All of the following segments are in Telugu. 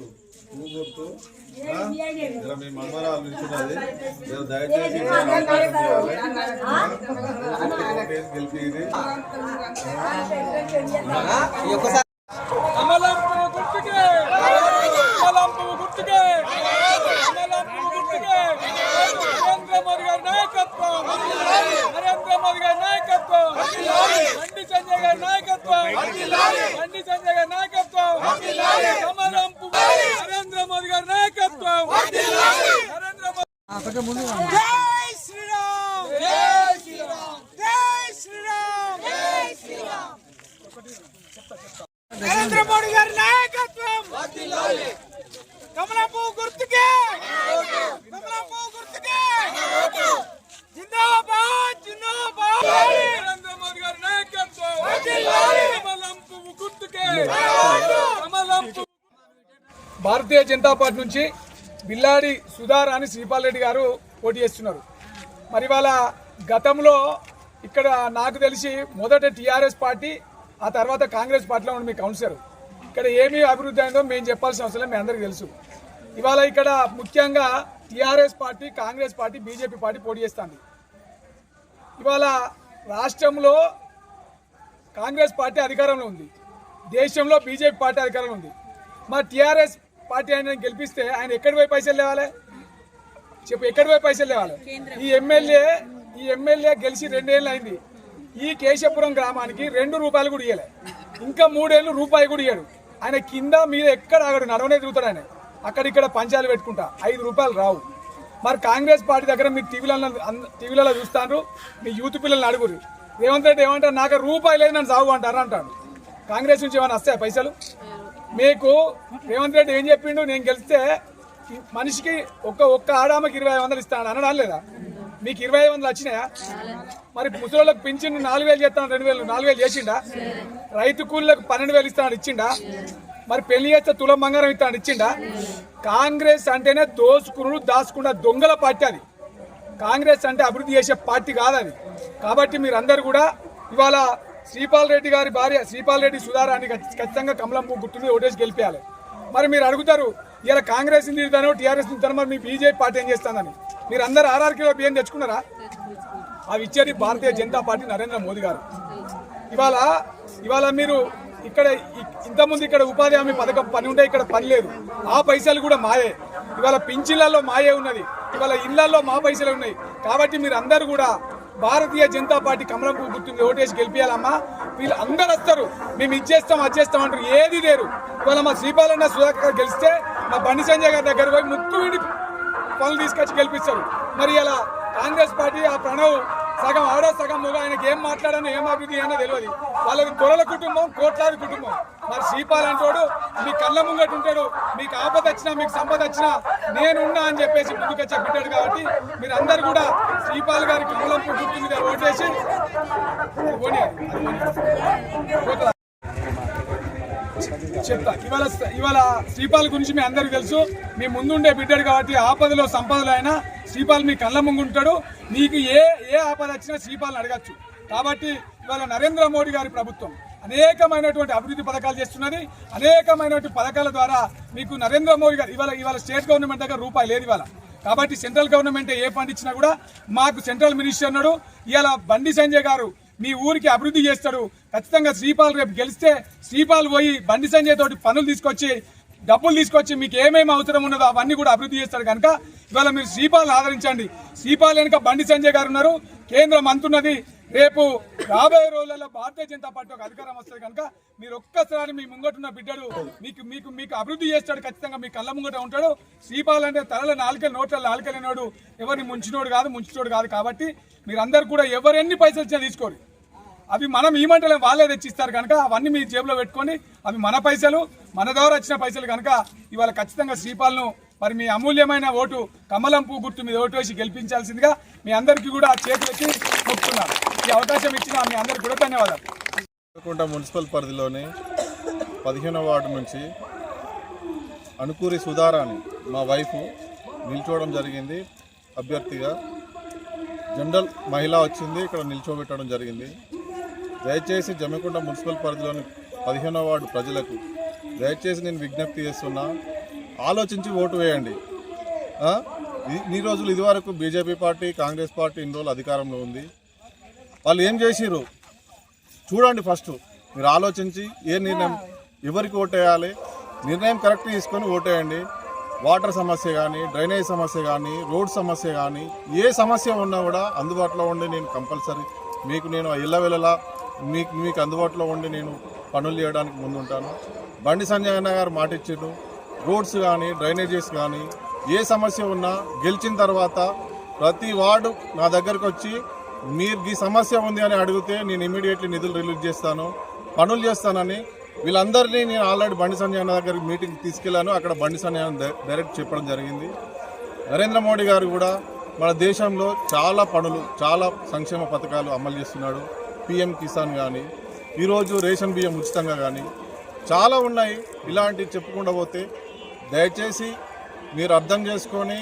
గుర్తు పువ్వు గుర్తు ఆ? ఇలా మీ మమ్మరాలు నిల్చున్నది ఇలా దయచేసి ఇలా అవకాశం ఇవ్వాలి. ఆ? ఓటేసి గెలిపి ఇది కమలంపు గుర్తుకే కమలంపు గుర్తుకే కమలంపు గుర్తుకే నరేంద్ర మోదీ గారి నాయకత్వం నరేంద్ర మోదీ గారి నాయకత్వం బండి సంజయ్ గారి నాయకత్వం బండి సంజయ్ గారి నాయకత్వం కమలంపు నరేంద్ర మోదీ గారి నాయకత్వం నరేంద్ర మోదీ జై శ్రీరామ్ జై శ్రీరామ్ జై శ్రీరామ్ జై శ్రీరామ్ నరేంద్ర మోడీ గారి నాయకత్వం కమలపు గుర్తుకే కమలపు గుర్తుకే జిందాబాద్ జిందాబాద్ నరేంద్ర మోడీ గారి నాయకత్వం కమలంపు గుర్తుకే కమలంపు భారతీయ జనతా పార్టీ నుంచి బిల్లాడి సుధారాణి శ్రీపాల్ రెడ్డి గారు పోటీ చేస్తున్నారు. మరి వాళ్ళ గతంలో ఇక్కడ నాకు తెలిసి మొదట టీఆర్ఎస్ పార్టీ ఆ తర్వాత కాంగ్రెస్ పార్టీలో ఉన్న మీ కౌన్సిలర్. ఇక్కడ ఏమి అభివృద్ధి అయిందో మేము చెప్పాల్సిన అవసరం మీ అందరికీ తెలుసు. ఇవాళ ఇక్కడ ముఖ్యంగా TRS party Congress party BJP party పోటీ చేస్తుంది. ఇవాళ రాష్ట్రంలో కాంగ్రెస్ పార్టీ అధికారంలో ఉంది. దేశంలో బీజేపీ పార్టీ అధికారంలో ఉంది. మా టీఆర్ఎస్ పార్టీ ఆయన గెలిపిస్తే ఆయన ఎక్కడి పోయి పైసలు లేవాలి? చెప్పు ఎక్కడి పోయి పైసలు లేవాలి? ఈ ఎమ్మెల్యే ఈ ఎమ్మెల్యే గెలిచి రెండేళ్ళు అయింది ఈ కేశపురం గ్రామానికి రెండు రూపాయలు కూడా ఇవ్వలే ఇంకా మూడేళ్ళు రూపాయి కూడా ఇయ్యాడు. ఆయన కింద మీద ఎక్కడ ఆగడు నడవనే తిరుగుతాడు ఆయన. అక్కడిక్కడ పంచాలు పెట్టుకుంటా. ఐదు రూపాయలు రావు. మరి కాంగ్రెస్ పార్టీ దగ్గర మీరు టీవీలలో టీవీలలో చూస్తాను మీ యూత్ పిల్లల్ని అడుగురు రేవంత్ రెడ్డి ఏమంటారు నాకు రూపాయి లేదు నన్ను సాగు అంటారు అంటాడు. కాంగ్రెస్ నుంచి ఏమైనా వస్తాయా పైసలు? మీకు రేవంత్ రెడ్డి ఏం చెప్పిండు? నేను గెలిస్తే మనిషికి ఒక్క ఒక్క ఆడామకి ఇరవై ఐదు వందలు ఇస్తాను అనడం లేదా? మీకు ఇరవై ఐదు వందలు వచ్చినాయా? మరి ముసలిళ్ళకు పింఛన్ నాలుగు వేలు చేస్తాను రెండు వేలు నాలుగు వేలు చేసిండా? రైతు కూలీలకు పన్నెండు వేలు ఇస్తాను ఇచ్చిండా? మరి పెళ్ళి చేస్తే తులం బంగారం ఇస్తాను ఇచ్చిండా? కాంగ్రెస్ అంటేనే దోసుకురుడు దాచుకున్న దొంగల పార్టీ అది. కాంగ్రెస్ అంటే అభివృద్ధి చేసే పార్టీ కాదు అది. కాబట్టి మీరందరూ కూడా ఇవాళ శ్రీపాల్ రెడ్డి గారి భార్య శ్రీపాల్ రెడ్డి సుధారాన్ని ఖచ్చితంగా కమలం పువ్వు ఓటేసి గెలిపేయాలి. మరి మీరు అడుగుతారు ఇలా కాంగ్రెస్ తిడతాను టీఆర్ఎస్ తిడతాను మరి మీ బీజేపీ పార్టీ ఏం చేస్తుందని. మీరు అందరు ఆర్ఆర్ కిలో బియ్యం తెచ్చుకున్నారా? అవి ఇచ్చేది భారతీయ జనతా పార్టీ నరేంద్ర మోదీ గారు. ఇవాళ ఇవాళ మీరు ఇక్కడ ఇంతకుముందు ఇక్కడ ఉపాధి హామీ పథకం పని ఉంటే ఇక్కడ పని లేదు. ఆ పైసలు కూడా మాయే. ఇవాళ పింఛన్లలో మాయే ఉన్నది. ఇవాళ ఇళ్ళలో మా పైసలు ఉన్నాయి. కాబట్టి మీరు అందరూ కూడా భారతీయ జనతా పార్టీ కమలం గుర్తుంది ఓటేసి గెలిపియాలమ్మా. వీళ్ళు అందరు వస్తారు. మేము ఇచ్చేస్తాం అచ్చేస్తాం అంటారు. ఏది లేరు. ఇవాళ మా శ్రీపాలన్న సుధాకర్ గారు గెలిస్తే మా బండి సంజయ్ గారి దగ్గర పోయి ముత్తు విడి పనులు తీసుకొచ్చి గెలిపిస్తారు. మరి ఇలా కాంగ్రెస్ పార్టీ ఆ ప్రణవ్ సగం ఆడ సగం మొగ ఆయనకి ఏం మాట్లాడానో ఏం అభివృద్ధి అయినా తెలియదు. వాళ్ళది దొరల కుటుంబం కోట్లాది కుటుంబం. మరి శ్రీపాల్ అంటాడు మీ కళ్ళ ముంగట ఉంటాడు మీకు ఆపద వచ్చినా మీకు సంపద వచ్చినా నేనున్నా అని చెప్పేసి ముందుకొచ్చే బిడ్డాడు కాబట్టి మీరు అందరు కూడా శ్రీపాల్ గారికి మూలం గుర్తు మీద ఓటేసి చెప్తా. ఇవాళ ఇవాళ శ్రీపాల్ గురించి మీ అందరికీ తెలుసు. మీ ముందుండే బిడ్డడు కాబట్టి ఆపదలో సంపదలో అయినా శ్రీపాల్ మీ కళ్ళ ముంగుంటాడు మీకు ఏ ఏ ఆపద వచ్చినా శ్రీపాల్ని అడగచ్చు. కాబట్టి ఇవాళ నరేంద్ర మోడీ గారి ప్రభుత్వం అనేకమైనటువంటి అభివృద్ధి పథకాలు చేస్తున్నది. అనేకమైనటువంటి పథకాల ద్వారా మీకు నరేంద్ర మోడీ గారు ఇవాళ ఇవాళ స్టేట్ గవర్నమెంట్ దగ్గర రూపాయి లేదు ఇవాళ. కాబట్టి సెంట్రల్ గవర్నమెంట్ ఏ ఫండ్ ఇచ్చినా కూడా మాకు సెంట్రల్ మినిస్టర్ ఉన్నాడు. ఇవాళ బండి సంజయ్ గారు మీ ఊరికి అభివృద్ధి చేస్తాడు. ఖచ్చితంగా శ్రీపాల్ రేపు గెలిస్తే శ్రీపాల్ పోయి బండి సంజయ్ తోటి పనులు తీసుకొచ్చి డబ్బులు తీసుకొచ్చి మీకు ఏమేమి అవసరం ఉన్నదో అవన్నీ కూడా అభివృద్ధి చేస్తాడు కనుక ఇవాళ మీరు శ్రీపాల్ని ఆదరించండి. శ్రీపాల్ వెనుక బండి సంజయ్ గారు ఉన్నారు. కేంద్రం అంతున్నది రేపు రాబోయే రోజులలో భారతీయ జనతా పార్టీ ఒక అధికారం వస్తుంది కనుక మీరు ఒక్కసారి మీ ముంగటున్న బిడ్డడు మీకు మీకు మీకు అభివృద్ధి చేస్తాడు ఖచ్చితంగా మీ కళ్ళ ముంగట ఉంటాడు. శ్రీపాల్ అంటే తలల నాలుక నోట్ల నాలుకలేనోడు ఎవరిని ముంచినోడు కాదు ముంచినోడు కాదు కాబట్టి మీరందరూ కూడా ఎవరెన్ని పైసలు ఇచ్చినా తీసుకోరు. అవి మనం ఈ మంటలే వాళ్ళే తెచ్చిస్తారు కనుక అవన్నీ మీ జేబులో పెట్టుకొని అవి మన పైసలు. మన ద్వారా వచ్చిన పైసలు కనుక ఇవాళ ఖచ్చితంగా శ్రీపాల్ను మరి మీ అమూల్యమైన ఓటు కమలం పువ్వు గుర్తు మీద ఓటు వేసి గెలిపించాల్సిందిగా మీ అందరికీ కూడా చేతులెత్తి మొక్కుతున్నాను. ఈ అవకాశం ఇచ్చిన మీ అందరికీ కూడా ధన్యవాదాలు. మున్సిపల్ పరిధిలోని పదిహేనవ వార్డు నుంచి అనుకూరి సుధారాని మా వైఫ్ నిల్చోవడం జరిగింది. అభ్యర్థిగా జనరల్ మహిళ వచ్చింది. ఇక్కడ నిల్చోబెట్టడం జరిగింది. దయచేసి జమ్మికుంట మున్సిపల్ పరిధిలోని పదిహేనవ వార్డు ప్రజలకు దయచేసి నేను విజ్ఞప్తి చేస్తున్నా ఆలోచించి ఓటు వేయండి. ఈ- రోజులు ఇదివరకు బీజేపీ పార్టీ కాంగ్రెస్ పార్టీ ఇన్ని రోజులు అధికారంలో ఉంది. వాళ్ళు ఏం చేసిర్రు? చూడండి ఫస్ట్ మీరు ఆలోచించి ఏ నిర్ణయం ఎవరికి ఓటేయాలి నిర్ణయం కరెక్ట్ తీసుకొని ఓటేయండి వాటర్ సమస్య కానీ డ్రైనేజ్ సమస్య కానీ రోడ్ సమస్య కానీ ఏ సమస్య ఉన్నా కూడా అందుబాటులో ఉండి నేను కంపల్సరీ మీకు నేను ఇళ్ళవెళ్ళలా మీకు మీకు అందుబాటులో ఉండి నేను పనులు చేయడానికి ముందుంటాను. బండి సంజయ్ అన్న గారు మాట ఇచ్చిండ్రు రోడ్స్ కానీ డ్రైనేజెస్ కానీ ఏ సమస్య ఉన్నా గెలిచిన తర్వాత ప్రతి వార్డు నా దగ్గరకు వచ్చి మీరు ఈ సమస్య ఉంది అని అడిగితే నేను ఇమీడియట్లీ నిధులు రిలీజ్ చేస్తాను. పనులు చేస్తానని వీళ్ళందరినీ నేను ఆల్రెడీ బండి సంజయ్ అన్న దగ్గరికి మీటింగ్ తీసుకెళ్ళాను అక్కడ బండి సంజయ్ డైరెక్ట్ చెప్పడం జరిగింది. నరేంద్ర మోడీ గారు కూడా మన దేశంలో చాలా పనులు చాలా సంక్షేమ పథకాలు అమలు చేస్తున్నాడు. పిఎం కిసాన్ కానీ ఈరోజు రేషన్ బియ్యం ఉచితంగా కానీ చాలా ఉన్నాయి. ఇలాంటివి చెప్పుకుండా పోతే దయచేసి మీరు అర్థం చేసుకొని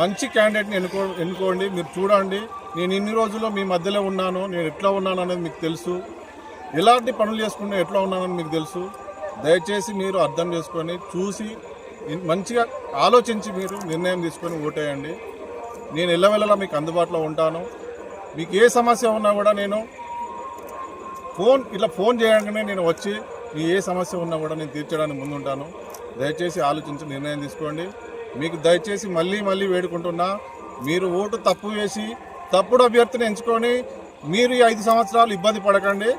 మంచి క్యాండిడేట్ని ఎన్నుకో ఎన్నుకోండి. మీరు చూడండి. నేను ఇన్ని రోజుల్లో మీ మధ్యలో ఉన్నాను. నేను ఎట్లా ఉన్నాను అనేది మీకు తెలుసు. ఎలాంటి పనులు చేసుకుంటే ఎట్లా ఉన్నానని మీకు తెలుసు. దయచేసి మీరు అర్థం చేసుకొని చూసి మంచిగా ఆలోచించి మీరు నిర్ణయం తీసుకొని ఓటేయండి. నేను ఎల్లవెల్లలా మీకు అందుబాటులో ఉంటాను. మీకు ఏ సమస్య ఉన్నా కూడా నేను ఫోన్ ఇట్లా ఫోన్ చేయగానే నేను వచ్చి మీ ఏ సమస్య ఉన్నా కూడా నేను తీర్చడానికి ముందుంటాను. దయచేసి ఆలోచించి నిర్ణయం తీసుకోండి. మీకు దయచేసి మళ్ళీ మళ్ళీ వేడుకుంటున్నా మీరు ఓటు తప్పు వేసి తప్పుడు అభ్యర్థిని ఎంచుకొని మీరు ఈ ఐదు సంవత్సరాలు ఇబ్బంది పడకండి.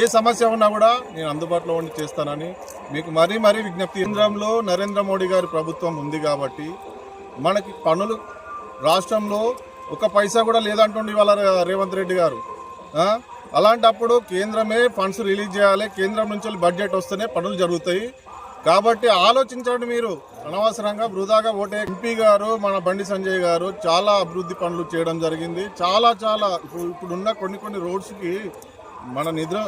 ఏ సమస్య ఉన్నా కూడా నేను అందుబాటులో ఉండి చేస్తానని మీకు మరీ మరీ విజ్ఞప్తి. కేంద్రంలో నరేంద్ర మోడీ గారి ప్రభుత్వం ఉంది కాబట్టి మనకి పనులు రాష్ట్రంలో ఒక పైసా కూడా లేదంటుండే ఇవాళ రేవంత్ రెడ్డి గారు. అలాంటప్పుడు కేంద్రమే ఫండ్స్ రిలీజ్ చేయాలి కేంద్రం నుంచి బడ్జెట్ వస్తేనే పనులు జరుగుతాయి. కాబట్టి ఆలోచించండి మీరు. అనవసరంగా వృధాగా ఓటే ఎంపీ గారు మన బండి సంజయ్ గారు చాలా అభివృద్ధి పనులు చేయడం జరిగింది. చాలా చాలా ఇప్పుడు ఇప్పుడున్న కొన్ని కొన్ని రోడ్స్కి మన నిధులు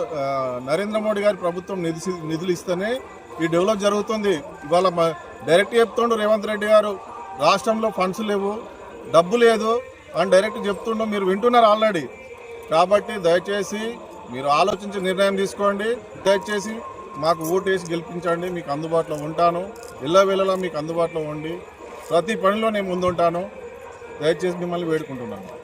నరేంద్ర మోడీ గారి ప్రభుత్వం నిధి నిధులు ఇస్తేనే ఈ డెవలప్ జరుగుతుంది. ఇవాళ డైరెక్ట్ చెప్తుండు రేవంత్ రెడ్డి గారు రాష్ట్రంలో ఫండ్స్ లేవు డబ్బు లేదు అని డైరెక్ట్ చెప్తుండో మీరు వింటున్నారు ఆల్రెడీ. కాబట్టి దయచేసి మీరు ఆలోచించి నిర్ణయం తీసుకోండి. దయచేసి మాకు ఓటేసి గెలిపించండి. మీకు అందుబాటులో ఉంటాను. ఇళ్ళ వేళలా మీకు అందుబాటులో ఉండి ప్రతి పనిలో నేను ముందుంటాను. దయచేసి మిమ్మల్ని వేడుకుంటున్నాను.